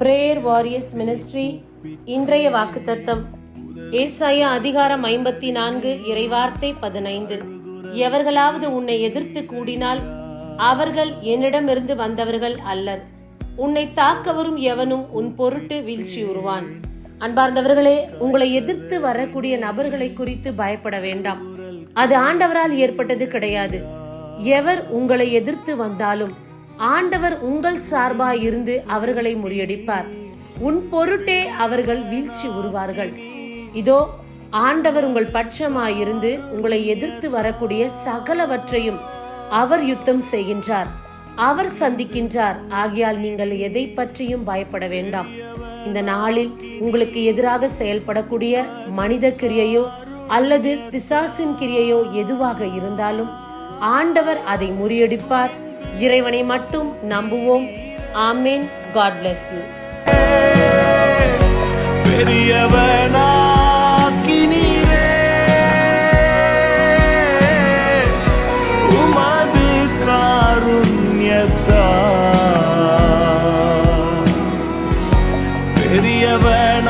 Prayer warriors ministry இன்றைய வாக்குத்தத்தம். ஏசாயா அதிகாரம் ஐம்பத்தி நான்கு இறைவார்த்தை பதினைந்து. எவர்களாவது உன்னை எதிர்த்து கூடினால் அவர்கள் என்னிடமிருந்து வந்தவர்கள் அல்லர். உன்னை தாக்க வரும் எவனும் உன் பொருட்டு வீழ்ச்சியுறுவான் அன்பார்ந்தவர்களே உங்களை எதிர்த்து வரக்கூடிய நபர்களை குறித்து பயப்பட வேண்டாம். அது ஆண்டவரால் ஏற்பட்டது கிடையாது. எவர் உங்களை எதிர்த்து வந்தாலும் ஆண்டவர் உங்கள் சார்பாய் இருந்து அவர்களை முறியடிப்பார். உன் பொருட்டே அவர்கள் வீழ்ச்சி உருவார்கள். இதோ ஆண்டவர் உங்கள் பட்சமாயிருந்து உங்களை எதிர்த்து வரக்கூடிய சகலவற்றையும் அவர் யுத்தம் செய்கின்றார். அவர் சந்திக்கின்றார். ஆகையால் நீங்கள் எதை பற்றியும் பயப்பட வேண்டாம். இந்த நாளில் உங்களுக்கு எதிராக செயல்படக்கூடிய மனித கிரியையோ அல்லது பிசாசின் கிரியையோ எதுவாக இருந்தாலும் ஆண்டவர் அதை முறியடிப்பார். இறைவனை மட்டும் நம்புவோம். ஆமேன். காட் பிளஸ் யூ பெரியவனாக்கி நீரே பெரியவன்